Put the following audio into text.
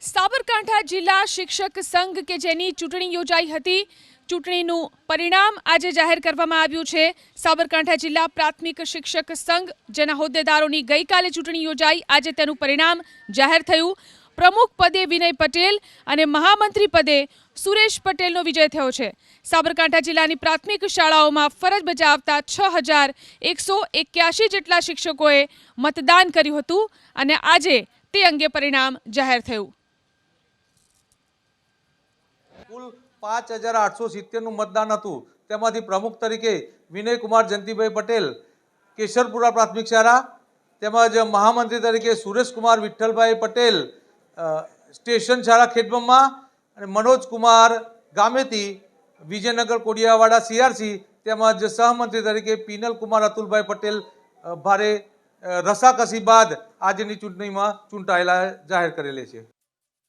સાબરકાંઠા જિલ્લા શિક્ષક સંઘ કે જેની ચૂંટણી યોજાઈ હતી, ચૂંટણીનું પરિણામ આજે જાહેર કરવામાં આવ્યું છે. સાબરકાંઠા જિલ્લા પ્રાથમિક શિક્ષક સંઘ, જેના હોદ્દેદારોની ગઈકાલે ચૂંટણી યોજાઈ, આજે તેનું પરિણામ જાહેર થયું. પ્રમુખ પદે વિનય પટેલ અને મહામંત્રી પદે સુરેશ પટેલનો વિજય થયો છે. સાબરકાંઠા જિલ્લાની પ્રાથમિક શાળાઓમાં ફરજ બજાવતા છ હજાર એકસો એક્યાસી જેટલા શિક્ષકોએ મતદાન કર્યું હતું અને આજે તે અંગે પરિણામ જાહેર થયું. કુલ પાંચ હજાર આઠસો સિત્તેરનું મતદાન હતું. તેમાંથી પ્રમુખ તરીકે વિનયકુમાર જયંતિભાઈ પટેલ, કેશરપુરા પ્રાથમિક શાળા, તેમજ મહામંત્રી તરીકે સુરેશકુમાર વિઠ્ઠલભાઈ પટેલ સ્ટેશન શાળા ખેડબમમાં અને મનોજકુમાર ગામેતી, વિજયનગર કોડિયાવાડા સીઆરસી, તેમજ સહમંત્રી તરીકે પિનલકુમાર અતુલભાઈ પટેલ ભારે રસાકસી બાદ આજની ચૂંટણીમાં ચૂંટાયેલા જાહેર કરેલી છે.